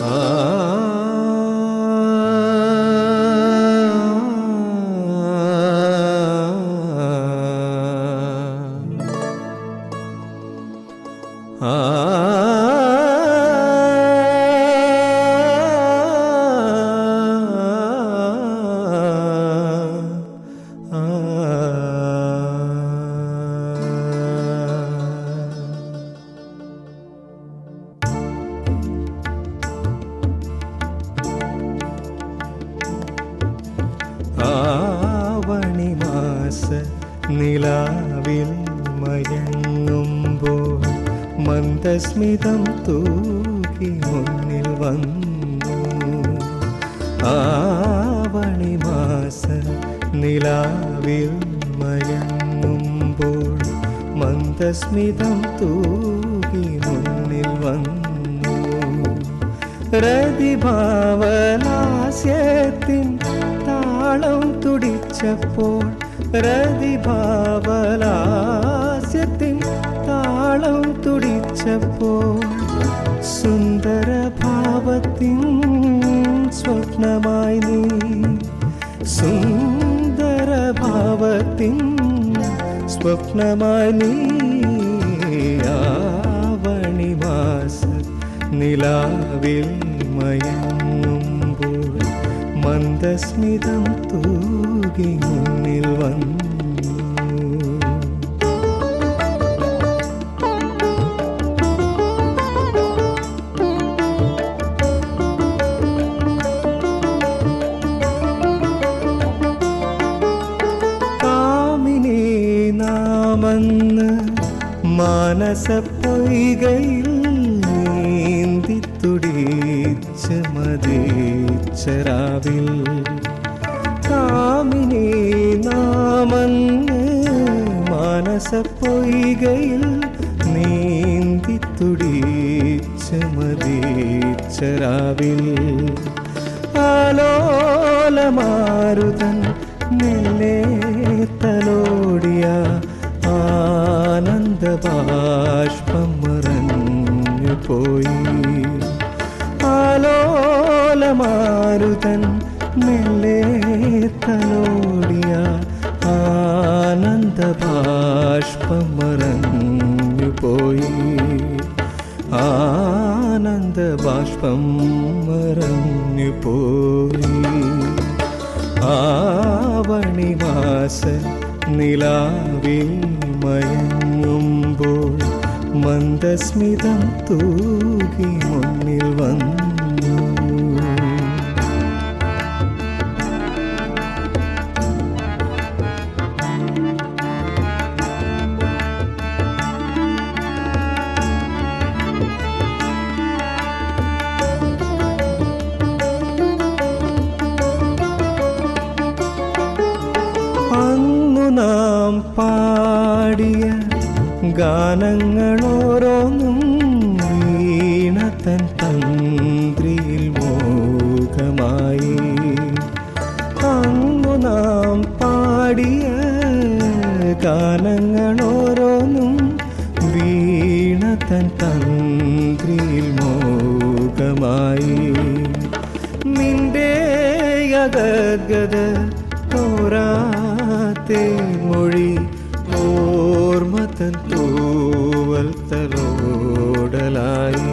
Ah നിലാവിൽ മയങ്ങുമ്പോൾ മന്ദസ്മിതം തൂക്കി മുന്നിൽ വന്നു. ആവണി മാസ നിലാവിൽ മയങ്ങുമ്പോൾ മന്ദസ്മിതം തൂക്കി മുന്നിൽ വന്നു. രതിഭാവലാസ്യത്തിൻ താളം തുടിച്ചപ്പോൾ രതിഭാവലാസ്യത്തിൻ താളം തുടിച്ചപ്പോൾ സുന്ദര ഭാവത്തിൻ സ്വപ്നമായി നീ സുന്ദര ഭാവത്തിൻ സ്വപ്നമായി നീ ആവണിവാസ നിലാവിൽ മയങ്ങുമ്പോൾ മന്ദസ്മിതം തൂകി മുന്നിൽ വന്നു. കാമിനി നാമന്ന് മാനസ പൊയ്കയിൽ മാനസ പൊയ്കയിൽ നീന്തി തുടിച്ച മതിച്ചരാവിൽ ആലോലമാരുതൻ നിലേത്തലോടിയ തലോടിയ മറഞ്ഞു പോയി ആലോലമാരുതൻ മെല്ലെ തലോടിയ ആനന്ദ ബാഷ്പം മറഞ്ഞു പോയി ആനന്ദ ബാഷ്പം മറഞ്ഞു പോയി ആവണിമാസ നിലാവിൽ മയങ്ങുമ്പോൾ മന്ദസ്മിതം തൂകി മുന്നിൽ വന്നു നാം പാടിയ ഗാനങ്ങളോരോന്നും വീണതൻ തന്ത്രിയിൽ മോഹമായി. അങ്ങു നാം പാടിയ ഗാനങ്ങളോരോന്നും വീണതൻ തന്ത്രിയിൽ മോഹമായി. നിന്റെ അഗഗത തോരാത്തെ മൊഴി ഓർമ്മത്തൻ തൂവൽ തലോടലായി.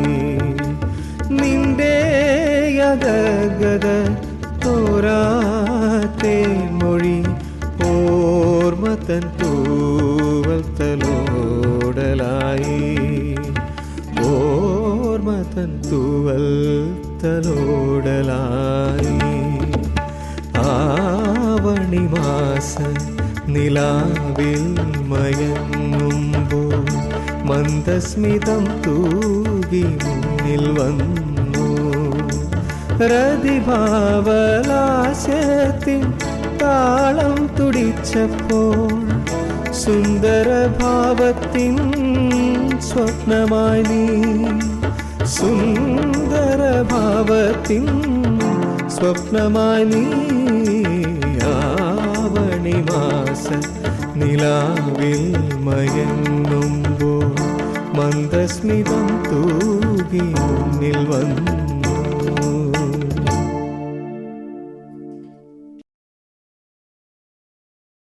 നിന്റെ അഗഗത തോരാത്തെ മൊഴി ഓർമ്മത്തൻ തൂവൽ തലോടലായി. ഓർമ്മത്തൻ തൂവൽ തലോടലായി. ആവണിമാസ നിലാവിൽ മയങ്ങുമ്പോൾ മന്ദസ്മിതം തൂകി മുന്നിൽ വന്നു. രതിഭാവലാശത്തിൻ താളം തുടിച്ചപ്പോൾ സുന്ദരഭാവത്തിൻ സ്വപ്നമായി നീ സുന്ദരഭാവത്തിൻ സ്വപ്നമായി നീ ആവണിമാസ നിലാവിൽ മയങ്ങുമ്പോൾ മന്ദസ്മിതം തൂകി മുന്നിൽ വന്നു